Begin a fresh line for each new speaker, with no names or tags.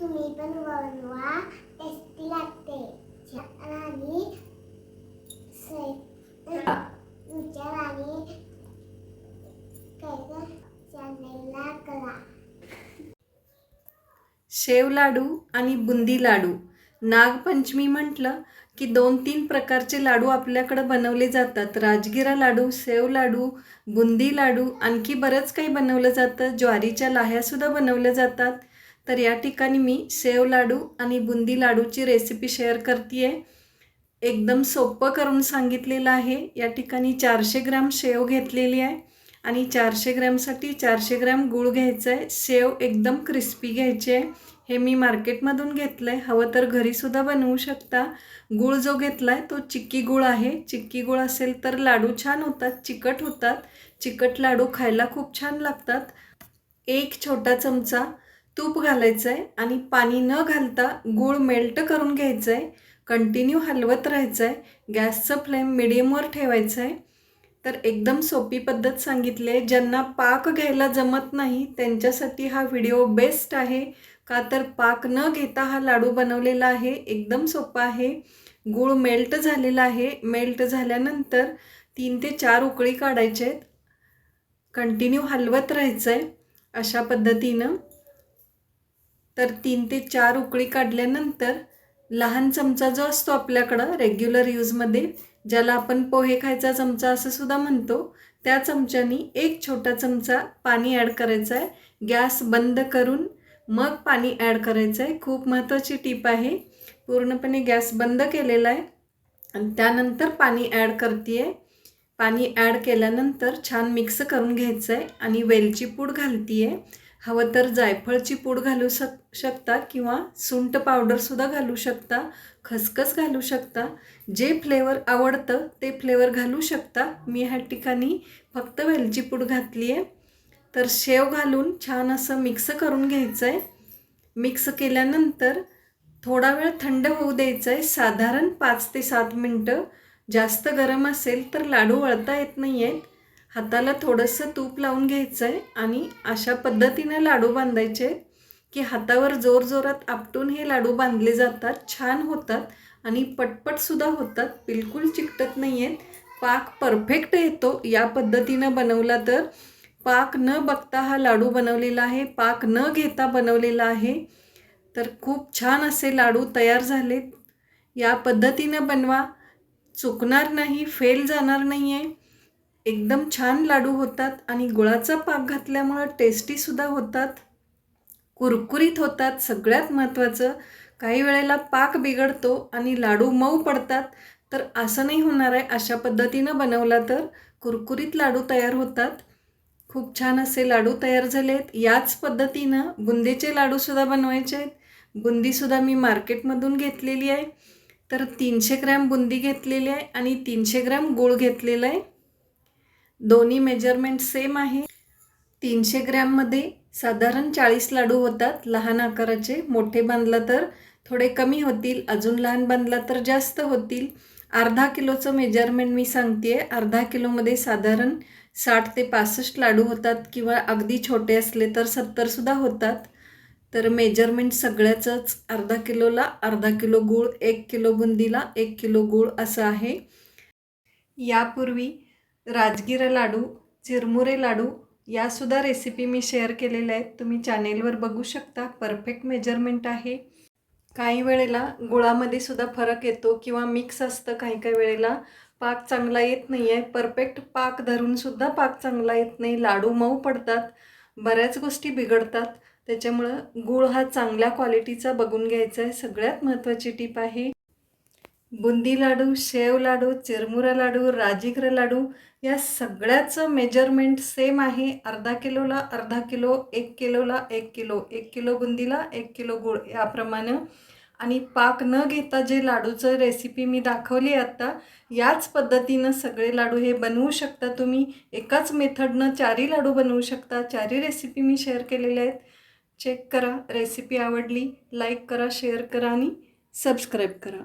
तुम्ही पण बनवा टेस्टी लागते. आणि विचार आणि चॅनलला करा.
शेव लाडू आणि बुंदी लाडू. नागपंचमी म्हटलं की दोन तीन प्रकारचे लाडू आपल्याकडं बनवले जातात. राजगिरा लाडू सेव लाडू बुंदी लाडू आणखी बरंच काही बनवलं जातं. ज्वारीच्या लाह्यासुद्धा बनवल्या जातात. तर या ठिकाणी मी सेव लाडू आणि बुंदी लाडूची रेसिपी शेअर करते आहे एकदम सोपं करून सांगितलेलं आहे. या ठिकाणी चारशे ग्राम शेव घेतलेली आहे आणि चारशे ग्रॅमसाठी चारशे ग्रॅम गूळ घ्यायचं आहे शेव एकदम क्रिस्पी घ्यायची आहे हे मी मार्केटमधून घेतलं आहे हवं तर घरीसुद्धा बनवू शकता. गूळ जो घेतला आहे तो चिक्की गूळ आहे. चिक्की गूळ असेल तर लाडू छान होतात चिकट होतात. चिकट लाडू खायला खूप छान लागतात. एक छोटा चमचा तूप घालायचं आहे आणि पाणी न घालता गूळ मेल्ट करून घ्यायचं आहे कंटिन्यू हलवत राहायचं आहे गॅसचं फ्लेम मिडियमवर ठेवायचं आहे तर एकदम सोपी पद्धत सांगितली आहे ज्यांना पाक घ्यायला जमत नाही त्यांच्यासाठी हा व्हिडिओ बेस्ट आहे. का तर पाक न घेता हा लाडू बनवलेला आहे. एकदम सोपा आहे. गूळ मेल्ट झालेला आहे. मेल्ट झाल्यानंतर तीन ते चार उकळी काढायचे आहेत. कंटिन्यू हलवत राहायचं आहे अशा पद्धतीनं. तर तीन ते चार उकळी काढल्यानंतर लहान चमचा जो असतो आपल्याकडं रेग्युलर यूजमध्ये ज्याला आपण पोहे खायचा चमचा असं सुद्धा म्हणतो त्या चमच्यानी एक छोटा चमचा पाणी ॲड करायचं आहे गॅस बंद करून मग पाणी ॲड करायचं आहे खूप महत्त्वाची टीप आहे. पूर्णपणे गॅस बंद केलेला आहे. आणि त्यानंतर पाणी ॲड करते आहे पाणी ॲड केल्यानंतर छान मिक्स करून घ्यायचं आहे आणि वेलची पूड घालते आहे हवं तर जायफळची पूड घालू शक शकता किंवा सुंट पावडरसुद्धा घालू शकता. खसखस घालू शकता. जे फ्लेवर आवडतं ते फ्लेवर घालू शकता. मी ह्या ठिकाणी फक्त वेलची पूड घातली आहे तर शेव घालून छान असं मिक्स करून घ्यायचं आहे मिक्स केल्यानंतर थोडा वेळ थंड होऊ द्यायचं आहे साधारण पाच ते सात मिनटं. जास्त गरम असेल तर लाडू वळता येत नाही आहेत हाताला थोडंसं तूप लावून घ्यायचं आहे आणि अशा पद्धतीने लाडू बांधायचे आहेत की हातावर जोर जोरात आपटून हे लाडू बांधले जातात छान होतात आणि पटपटसुद्धा होतात. बिलकुल चिकटत नाही आहेत पाक परफेक्ट येतो या पद्धतीनं बनवला तर. पाक न बघता हा लाडू बनवलेला आहे पाक न घेता बनवलेला आहे. तर खूप छान असे लाडू तयार झालेत. या पद्धतीनं बनवा. चुकणार नाही फेल जाणार नाही आहे एकदम छान लाडू होतात आणि गुळाचा पाक घातल्यामुळं टेस्टीसुद्धा होतात. कुरकुरीत होतात सगळ्यात महत्त्वाचं काही वेळेला पाक बिघडतो आणि लाडू मऊ पडतात. तर असं नाही होणार आहे अशा पद्धतीनं बनवला तर कुरकुरीत लाडू तयार होतात. खूप छान असे लाडू तयार झाले आहेत याच पद्धतीनं बुंदीचे लाडूसुद्धा बनवायचे आहेत. बुंदीसुद्धा मी मार्केटमधून घेतलेली आहे. तर तीनशे ग्रॅम बुंदी घेतलेली आहे आणि तीनशे ग्रॅम गूळ घेतलेला आहे. दोन्ही मेजरमेंट सेम आहे. तीनशे ग्रॅममध्ये साधारण चाळीस लाडू होतात. लहान आकाराचे. मोठे बांधला तर थोडे कमी होतील. अजून लहान बांधला तर जास्त होतील. अर्धा किलोचं मेजरमेंट मी सांगते आहे अर्धा किलोमध्ये साधारण साठ ते पासष्ट लाडू होतात किंवा अगदी छोटे असले तर सत्तरसुद्धा होतात. तर मेजरमेंट सगळ्याचंच अर्धा किलोला अर्धा किलो गूळ एक किलो बुंदीला एक किलो गूळ असं आहे. यापूर्वी राजगिरा लाडू चिरमुरे लाडू यासुद्धा रेसिपी मी शेअर केलेल्या आहेत. तुम्ही चॅनेलवर बघू शकता. परफेक्ट मेजरमेंट आहे. काही वेळेला गुळामध्ये सुद्धा फरक येतो किंवा मिक्स असतं काही काही वेळेला. पाक चांगला येत नाही आहे परफेक्ट पाक धरूनसुद्धा पाक चांगला येत नाही. लाडू मऊ पडतात. बऱ्याच गोष्टी बिघडतात. त्याच्यामुळं गूळ हा चांगल्या क्वालिटीचा बघून घ्यायचा आहे. सगळ्यात महत्त्वाची टीप आहे. बुंदी लाडू शेव लाडू चिरमुरा लाडू राजीग्र लाडू या सगळ्याचं मेजरमेंट सेम आहे. अर्धा किलोला अर्धा किलो एक किलोला एक किलो एक किलो बुंदीला एक किलो गुळ याप्रमाणे. आणि पाक न घेता जे लाडूचं रेसिपी मी दाखवली आत्ता याच पद्धतीनं सगळे लाडू हे बनवू शकता तुम्ही. एकाच मेथडनं चारी लाडू बनवू शकता. चारी रेसिपी मी शेअर केलेल्या आहेत. चेक करा रेसिपी आवडली लाईक करा शेअर करा आणि सबस्क्राईब करा.